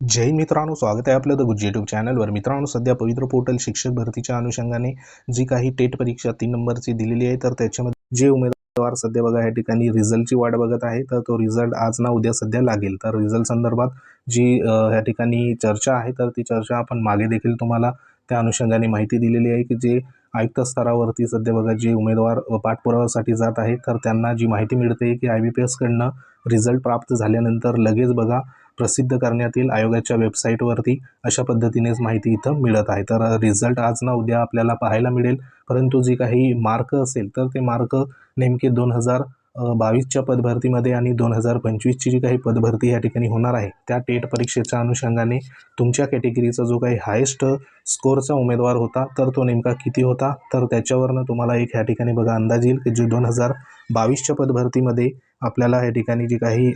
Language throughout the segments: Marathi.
जय मित्रांनो स्वागत आहे आपलं द गुज यूट्यूब चॅनलवर मित्रांनो सध्या पवित्र पोर्टल शिक्षक भरतीच्या अनुषंगाने जी काही टेट परीक्षा तीन नंबरची दिलेली आहे तर त्याच्यामध्ये जे उमेदवार सध्या बघा या ठिकाणी रिझल्टची वाट बघत आहे तर तो रिझल्ट आज ना उद्या सध्या लागेल. तर रिझल्ट संदर्भात जी या ठिकाणी चर्चा आहे तर ती चर्चा आपण मागे देखील तुम्हाला त्या अनुषंगाने माहिती दिलेली आहे की जे आयुक्त स्तरावरती सध्या बघा जे उमेदवार पाठपुराव्यासाठी जात आहे तर त्यांना जी माहिती मिळते की आय बी पी एसकडनं रिझल्ट प्राप्त झाल्यानंतर लगेच बघा प्रसिद्ध करण्यात येईल आयोगाच्या वेबसाईटवरती अशा पद्धतीनेच माहिती इथं मिळत आहे. तर रिझल्ट आज ना उद्या आपल्याला पाहायला मिळेल. परंतु जी काही मार्क असेल तर ते मार्क नेमके दोन हजार बावीसच्या पदभरतीमध्ये आणि दोन हजार पंचवीसची जी काही पदभरती या ठिकाणी होणार आहे त्या टेट परीक्षेच्या अनुषंगाने तुमच्या कॅटेगरीचा जो काही हायेस्ट स्कोअरचा उमेदवार होता तर तो नेमका किती होता? तर त्याच्यावरनं तुम्हाला एक ह्या ठिकाणी बघा अंदाज येईल की जे दोन हजार बावीसच्या पदभरतीमध्ये आपल्याला या ठिकाणी जे काही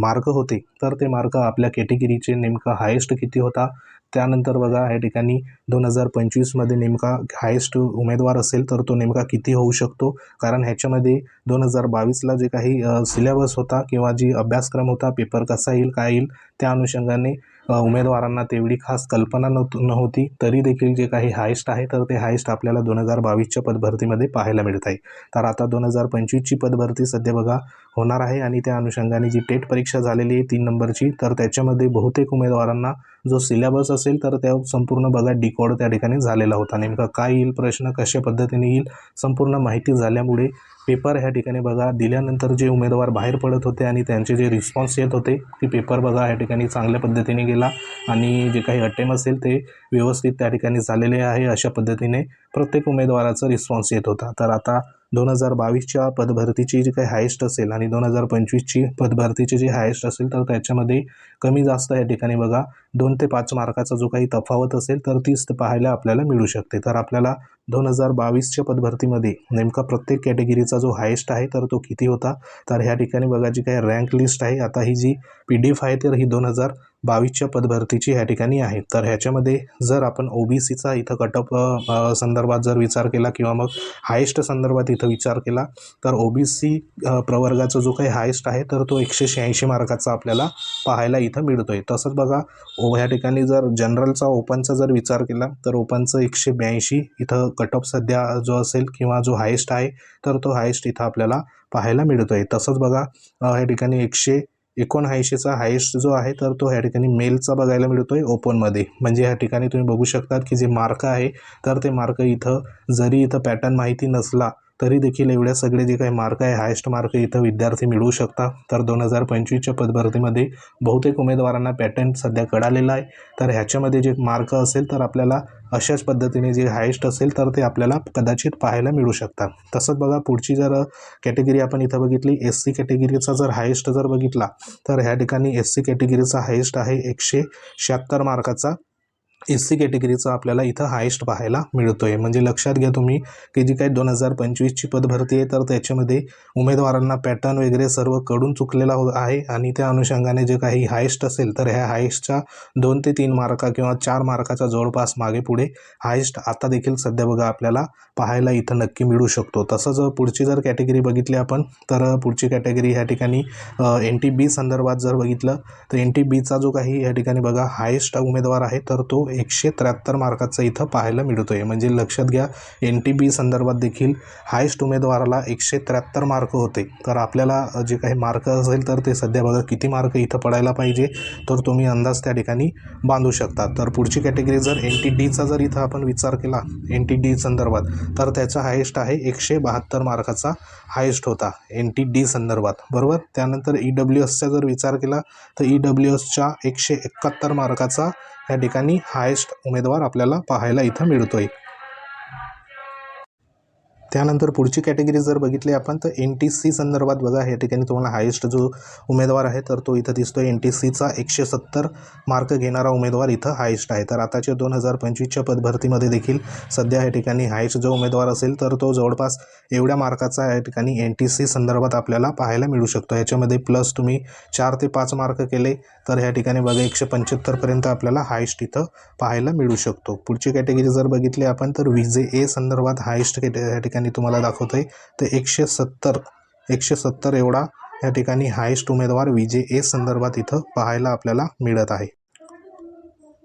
मार्क होते तर ते मार्क आपल्या कॅटेगरीचे नेमका हायेस्ट किती होता? त्यानंतर बघा या ठिकाणी दोन हजार पंचवीसमध्ये नेमका हायेस्ट उमेदवार असेल तर तो नेमका किती होऊ शकतो? कारण ह्याच्यामध्ये दोन हजार बावीसला जे काही सिलेबस होता किंवा जी अभ्यासक्रम होता पेपर कसा येईल काय येईल त्या अनुषंगाने उमेदवारांना तेवढी खास कल्पना नव्हत नव्हती. तरी देखील जे काही हायेस्ट आहे तर ते हायेस्ट आपल्याला दोन हजार बावीसच्या पदभरतीमध्ये पाहायला मिळत आहे. तर आता दोन हजार पंचवीसची पदभरती सध्या बघा होणार आहे आणि त्या अनुषंगाने जी टेट परीक्षा झालेली आहे तीन नंबरची तर त्याच्यामध्ये बहुतेक उमेदवारांना जो सिलेबस असेल तर त्या संपूर्ण बघा डिकॉड त्या ठिकाणी झालेला होता. नेमका काय येईल प्रश्न कशा पद्धतीने येईल संपूर्ण माहिती झाल्यामुळे पेपर ह्या ठिकाणी बघा दिल्यानंतर जे उमेदवार बाहेर पडत होते आणि त्यांचे जे रिस्पॉन्स येत होते की पेपर बघा ह्या ठिकाणी चांगल्या पद्धतीने गेला आणि जे काही अटेम असेल ते व्यवस्थित त्या ठिकाणी झालेले आहे अशा पद्धतीने प्रत्येक उमेदवाराचा रिस्पॉन्स येत होता. तर आता दोन हजार बावीसच्या पदभरतीची जी काही हायेस्ट असेल आणि दोन हजार पंचवीसची पदभरतीची जी हायेस्ट असेल तर त्याच्यामध्ये कमी जास्त या ठिकाणी बघा दोन ते पाच मार्काचा जो काही तफावत असेल तर तीच पाहायला आपल्याला मिळू शकते. तर आपल्याला दोन हजार बावीसच्या पदभरतीमध्ये नेमका प्रत्येक कॅटेगरीचा जो हायेस्ट आहे तर तो किती होता? तर ह्या ठिकाणी बघा जी काही रँक लिस्ट आहे आता ही जी पी डी एफ आहे तर ही दोन हजार बावीसच्या पदभरतीची ह्या ठिकाणी आहे. तर ह्याच्यामध्ये जर आपण ओ बी सीचा इथं कटअप संदर्भात जर विचार केला किंवा मग हायेस्ट संदर्भात इथं विचार केला तर ओ बी सी प्रवर्गाचा जो काही हायेस्ट आहे तर तो एकशे शहाऐंशी मार्काचा आपल्याला पाहायला इथं मिळतो आहे तसंच बघा ओ ह्या ठिकाणी जर जनरलचा ओपनचा जर विचार केला तर ओपनचं एकशे ब्याऐंशी इथं कटअप सध्या जो असेल किंवा जो हायेस्ट आहे तर तो हायेस्ट इथं आपल्याला पाहायला मिळतो आहे तसंच बघा ह्या ठिकाणी एकशे एकोणऐंशीचा हायेस्ट जो आहे तर तो ह्या ठिकाणी मेलचा बघायला मिळतो आहे ओपनमध्ये म्हणजे ह्या ठिकाणी तुम्ही बघू शकतात की जे मार्क आहे तर ते मार्क इथं जरी इथं पॅटर्न माहिती नसला तरी देखील एवढ्या सगळे जे काही मार्क आहे हायेस्ट मार्क इथं विद्यार्थी मिळवू शकता. तर दोन हजार पंचवीसच्या पदभरतीमध्ये बहुतेक उमेदवारांना पॅटर्न सध्या कळालेला आहे. तर ह्याच्यामध्ये जे मार्क असेल तर आपल्याला अशाच पद्धतीने जे हायेस्ट असेल तर ते आपल्याला कदाचित पाहायला मिळू शकतात तसंच बघा पुढची जर कॅटेगरी आपण इथं बघितली एस सी कॅटेगरीचा जर हायेस्ट जर बघितला तर ह्या ठिकाणी एस सी कॅटेगरीचा हायेस्ट आहे एकशे शहात्तर मार्काचा एस सी कॅटेगरीचा आपल्याला इथं हायेस्ट पाहायला मिळतो आहे म्हणजे लक्षात घ्या तुम्ही की जी काही दोन हजार पंचवीसची पदभरती आहे तर त्याच्यामध्ये उमेदवारांना पॅटर्न वगैरे सर्वकडून चुकलेला हो आहे. आणि त्या अनुषंगाने जे काही हायेस्ट असेल तर ह्या हायेस्टच्या दोन ते तीन मार्का किंवा चार मार्काच्या जवळपास मागे पुढे हायेस्ट आता देखील सध्या बघा आपल्याला पाहायला इथं नक्की मिळू शकतो. तसंच पुढची जर कॅटेगरी बघितली आपण तर पुढची कॅटेगरी ह्या ठिकाणी एन टी बी संदर्भात जर बघितलं तर एन टी बीचा जो काही या ठिकाणी बघा हायेस्ट उमेदवार आहे तर तो एकशे त्र्याहत्तर मार्काचा इथं पाहायला मिळतो आहे म्हणजे लक्षात घ्या एन टी बी संदर्भात देखील हायेस्ट उमेदवाराला एकशे त्र्याहत्तर मार्क होते. तर आपल्याला जे काही मार्क असेल तर ते सध्या बघा किती मार्क इथं पडायला पाहिजे तर तुम्ही अंदाज त्या ठिकाणी बांधू शकता. तर पुढची कॅटेगरी जर एन टी डीचा जर इथं आपण विचार केला एन टी डी संदर्भात तर त्याचा हायेस्ट आहे एकशे बहात्तर मार्काचा हायेस्ट होता एन टी डी संदर्भात. बरोबर? त्यानंतर ई डब्ल्यू एसचा जर विचार केला तर ई डब्ल्यू एसच्या एकशे एकाहत्तर मार्काचा या ठिकाणी हायेस्ट उमेदवार आपल्याला पाहायला इथं मिळतोय. त्यानंतर पुढची कॅटेगरी जर बघितली आपण तर एन टी सी संदर्भात बघा या ठिकाणी तुम्हाला हायेस्ट जो उमेदवार आहे तर तो इथं दिसतो एन टी सीचा एकशे सत्तर मार्क घेणारा उमेदवार इथं हायेस्ट आहे. तर आताच्या दोन हजार पंचवीसच्या पदभरतीमध्ये देखील सध्या या ठिकाणी हायेस्ट जो उमेदवार असेल तर तो जवळपास एवढ्या मार्काचा या ठिकाणी एन टी सी संदर्भात आपल्याला पाहायला मिळू शकतो. याच्यामध्ये प्लस तुम्ही चार ते पाच मार्क केले तर ह्या ठिकाणी बघा एकशे पंच्याहत्तरपर्यंत आपल्याला हायेस्ट इथं पाहायला मिळू शकतो. पुढची कॅटेगरी जर बघितली आपण तर विजे ए संदर्भात हायेस्ट या ठिकाणी तुम्हाला दाखवतो आहे तर एकशे सत्तर एकशे सत्तर एवढा या ठिकाणी हायेस्ट उमेदवार विजे ए संदर्भात इथं पाहायला आपल्याला मिळत आहे.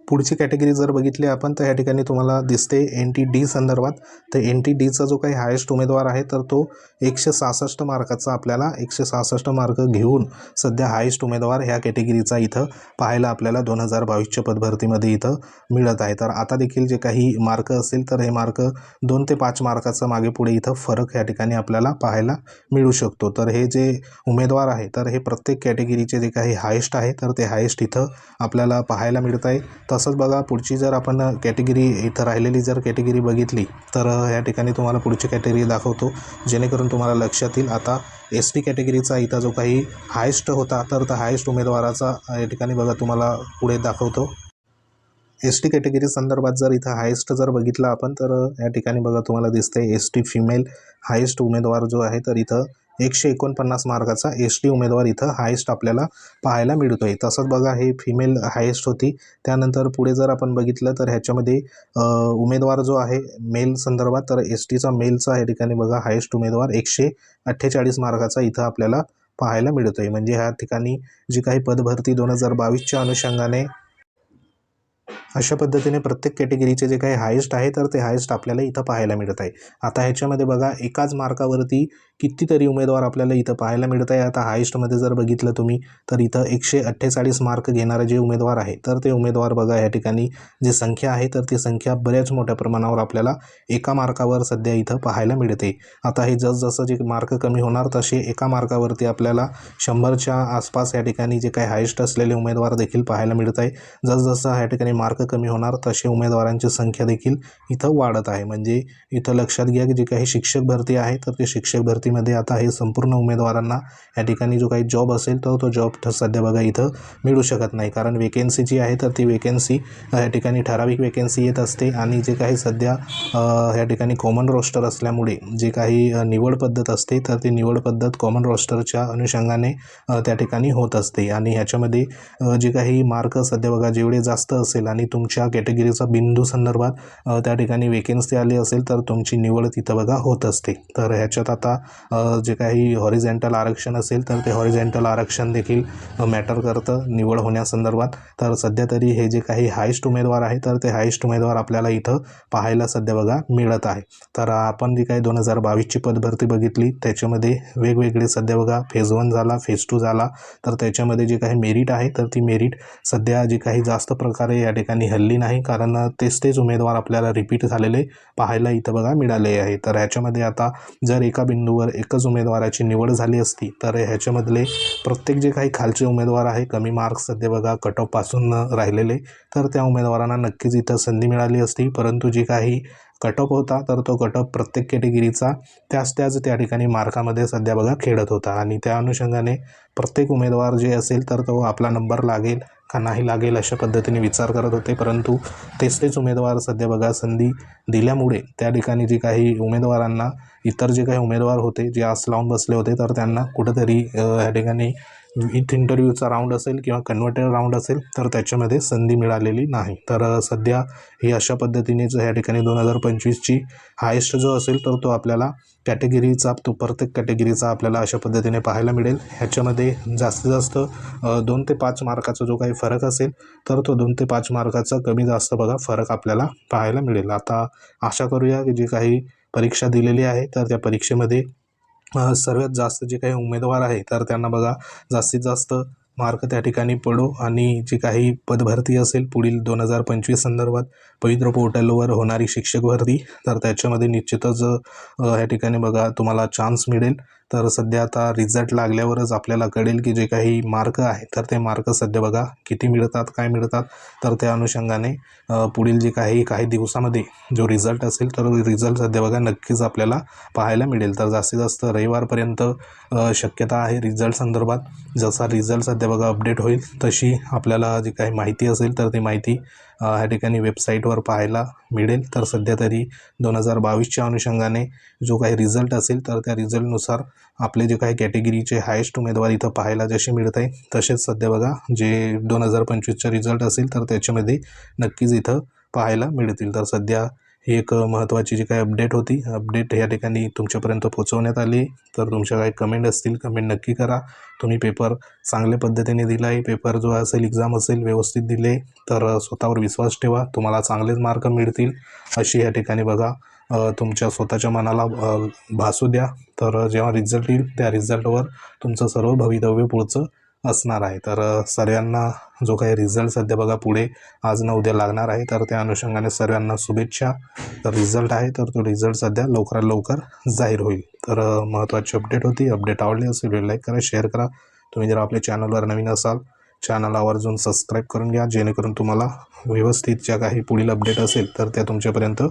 पुढची कॅटेगरी जर बघितली आपण तर या ठिकाणी तुम्हाला दिसते एन टी डी संदर्भात. तर एन टी डीचा जो काही हायेस्ट उमेदवार आहे तर तो एकशे सहासष्ट मार्काचा आपल्याला एकशे सहासष्ट मार्क घेऊन सध्या हायेस्ट उमेदवार ह्या कॅटेगरीचा इथं पाहायला आपल्याला दोन हजार बावीसच्या पदभरतीमध्ये इथं मिळत आहे. तर आता देखील जे काही मार्क असेल तर हे मार्क दोन ते पाच मार्काचा मागे पुढे इथं फरक या ठिकाणी आपल्याला पाहायला मिळू शकतो. तर हे जे उमेदवार आहे तर हे प्रत्येक कॅटेगरीचे जे काही हायेस्ट आहे तर ते हायेस्ट इथं आपल्याला पाहायला मिळत आहे. तसंच बघा पुढची जर आपण कॅटेगरी इथं राहिलेली जर कॅटेगरी बघितली तर या ठिकाणी तुम्हाला पुढची कॅटेगरी दाखवतो जेणेकरून तुम्हाला लक्षात येईल. आता एस टी कॅटेगरीचा इथं जो काही हायस्ट होता तर त्या हायेस्ट उमेदवाराचा या ठिकाणी बघा तुम्हाला पुढे दाखवतो. एस टी कॅटेगरी संदर्भात जर इथं हायेस्ट जर बघितला आपण तर या ठिकाणी बघा तुम्हाला दिसतंय एस टी फिमेल हायेस्ट उमेदवार जो आहे तर इथं एकशे एकोणपन्नास मार्काचा एस टी उमेदवार इथं हायेस्ट आपल्याला पाहायला मिळतो आहे तसंच बघा हे फिमेल हायेस्ट होती. त्यानंतर पुढे जर आपण बघितलं तर ह्याच्यामध्ये उमेदवार जो आहे मेल संदर्भात तर एस टीचा मेलचा या ठिकाणी बघा हायेस्ट उमेदवार एकशे अठ्ठेचाळीस मार्काचा इथं आपल्याला पाहायला मिळतो आहे म्हणजे ह्या ठिकाणी जी काही पदभरती दोन हजार बावीसच्या अनुषंगाने अशा पद्धतीने प्रत्येक कॅटेगरीचे जे काही हायेस्ट आहे तर ते हायेस्ट आपल्याला इथं पाहायला मिळत आहे. आता ह्याच्यामध्ये बघा एकाच मार्कावरती कितीतरी उमेदवार आपल्याला इथं पाहायला मिळत आहे. आता हायेस्टमध्ये जर बघितलं तुम्ही तर इथं एकशे अठ्ठेचाळीस मार्क घेणारे जे उमेदवार आहे तर ते उमेदवार बघा या ठिकाणी जी संख्या आहे तर ती संख्या बऱ्याच मोठ्या प्रमाणावर आपल्याला एका मार्कावर सध्या इथं पाहायला मिळते. आता हे जसजसं जे मार्क कमी होणार तसे एका मार्कावरती आपल्याला शंभरच्या आसपास या ठिकाणी जे काही हायेस्ट असलेले उमेदवार देखील पाहायला मिळत आहे. जसजसं या ठिकाणी मार्क कमी होणार तसे उमेदवारांची संख्या देखील इथं वाढत आहे. म्हणजे इथं लक्षात घ्या की जे काही शिक्षक भरती आहे तर ते शिक्षक भरतीमध्ये आता हे संपूर्ण उमेदवारांना या ठिकाणी जो काही जॉब असेल तर तो जॉब सध्या बघा इथं मिळू शकत नाही. कारण वेकेन्सी जी आहे तर ती वेकेन्सी या ठिकाणी ठराविक वेकेन्सी येत असते आणि जे काही सध्या ह्या या ठिकाणी कॉमन रोस्टर असल्यामुळे जे काही निवड पद्धत असते तर ती निवड पद्धत कॉमन रोस्टरच्या अनुषंगाने त्या ठिकाणी होत असते. आणि ह्याच्यामध्ये जे काही मार्क सध्या बघा जेवढे जास्त असेल आणि तुमच्या कॅटेगरीचा बिंदू संदर्भात त्या ठिकाणी वेकेन्सी आली असेल तर तुमची निवड तिथं बघा होत असते. तर ह्याच्यात आता जे काही हॉरिझेंटल आरक्षण असेल तर ते हॉरिझेंटल आरक्षण देखील मॅटर करतं निवड होण्यासंदर्भात. तर सध्या तरी हे जे काही हायेस्ट उमेदवार आहे तर ते हायेस्ट उमेदवार आपल्याला इथं पाहायला सध्या बघा मिळत आहे. तर आपण जी काही दोन हजार बावीसची पदभरती बघितली त्याच्यामध्ये वेगवेगळे सध्या बघा फेज वन झाला फेज टू झाला. तर त्याच्यामध्ये जे काही मेरिट आहे तर ती मेरिट सध्या जी काही जास्त प्रकारे या ठिकाणी हल्ली नाही कारण तेच तेच उमेदवार आपल्याला रिपीट झालेले पाहायला इथं बघा मिळाले आहे. तर ह्याच्यामध्ये आता जर एका बिंदूवर एकच उमेदवाराची निवड झाली असती तर ह्याच्यामधले प्रत्येक जे काही खालचे उमेदवार आहे कमी मार्क्स सध्या बघा कट ऑफपासून राहिलेले तर त्या उमेदवारांना नक्कीच इथं संधी मिळाली असती. परंतु जी काही कट ऑफ होता तर तो कट ऑफ प्रत्येक कॅटेगरीचा त्याच त्याच त्या ठिकाणी मार्कामध्ये सध्या बघा खेळत होता. आणि त्या अनुषंगाने प्रत्येक उमेदवार जे असेल तर तो आपला नंबर लागेल. का नाही लागेल अशा पद्धतीने विचार करत होते परंतु तेच तेच उमेदवार सध्या बघा संधी दिल्यामुळे त्या ठिकाणी जी काही उमेदवारांना इतर जे काही उमेदवार होते जे आस लावून बसले होते तर त्यांना कुठंतरी ह्या ठिकाणी विथ इंटरव्ह्यूचा राऊंड असेल किंवा कन्व्हर्टेड राऊंड असेल तर त्याच्यामध्ये संधी मिळालेली नाही. तर सध्या ही अशा पद्धतीनेच ह्या ठिकाणी दोन हजार पंचवीसची हायेस्ट जो असेल तर तो आपल्याला कॅटेगरीचा तो प्रत्येक कॅटेगरीचा आपल्याला अशा पद्धतीने पाहायला मिळेल. ह्याच्यामध्ये जास्तीत जास्त दोन ते पाच मार्काचा जो काही फरक असेल तर तो दोन ते पाच मार्काचा कमी जास्त बघा फरक आपल्याला पाहायला मिळेल. आता आशा करूया की जी काही परीक्षा दिलेली आहे तर त्या परीक्षेमध्ये सर्वात जास्त जे काही उमेदवार आहे तर त्यांना बघा जास्तीत जास्त मार्क त्या ठिकाणी पडो आणि जी काही पदभरती असेल पुढील दोन हजार पंचवीस संदर्भात पवित्र पोर्टलवर होणारी शिक्षक भरती तर त्याच्यामध्ये निश्चितच ह्या या ठिकाणी बघा तुम्हाला चान्स मिळेल. तर सध्या आता रिझल्ट लागल्यावरच आपल्याला कळेल की जे काही मार्क आहे तर ते मार्क सध्या बघा किती मिळतात काय मिळतात. तर त्या अनुषंगाने पुढील जे काही काही दिवसामध्ये जो रिझल्ट असेल तर रिझल्ट सध्या बघा नक्कीच आपल्याला पाहायला मिळेल. तर जास्तीत जास्त रविवारपर्यंत शक्यता आहे रिझल्ट संदर्भात. जसा रिझल्ट सध्या बघा अपडेट होईल तशी आपल्याला जी काही माहिती असेल तर ती माहिती ह्या ठिकाणी वेबसाईटवर पाहायला मिळेल. तर सध्या तरी दोन हजार बावीसच्या अनुषंगाने जो काही रिझल्ट असेल तर त्या रिझल्टनुसार आपले जे काही कॅटेगरीचे हायेस्ट उमेदवार इथं पाहायला जसे मिळत आहे तसेच सध्या बघा जे दोन हजार पंचवीसचा रिझल्ट असेल तर त्याच्यामध्ये नक्कीच इथं पाहायला मिळतील. तर सध्या ही एक महत्त्वाची जी काय अपडेट होती अपडेट या ठिकाणी तुमच्यापर्यंत पोहोचवण्यात आली. तर तुमच्या काही कमेंट असतील कमेंट नक्की करा. तुम्ही पेपर चांगल्या पद्धतीने दिला आहे पेपर जो असेल एक्झाम असेल व्यवस्थित दिले तर स्वतःवर विश्वास ठेवा. तुम्हाला चांगलेच मार्क मिळतील. अशी या ठिकाणी बघा तुमच्या स्वतःच्या मनाला भासू द्या. तर जेव्हा रिझल्ट येईल त्या रिझल्टवर तुमचं सर्व भवितव्य पुढचं असणार आहे. तर सर्वांना जो काही रिझल्ट सध्या बघा पुढे आज ना उद्या लागणार आहे तर त्या अनुषंगाने सर्वांना शुभेच्छा. तर रिझल्ट आहे तर तो रिझल्ट सध्या लवकरात लवकर जाहीर होईल. तर महत्त्वाची अपडेट होती. अपडेट आवडली असेल व्हिडिओ लाईक करा शेअर करा. तुम्ही जर आपल्या चॅनलवर नवीन असाल चॅनल आवर्जून सबस्क्राईब करून घ्या जेणेकरून तुम्हाला व्यवस्थित ज्या काही पुढील अपडेट असेल तर त्या तुमच्यापर्यंत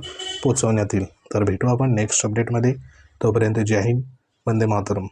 पोचवण्यात येईल. तर भेटू आपण नेक्स्ट अपडेटमध्ये तोपर्यंत जय हिंद. वंदे मातरम.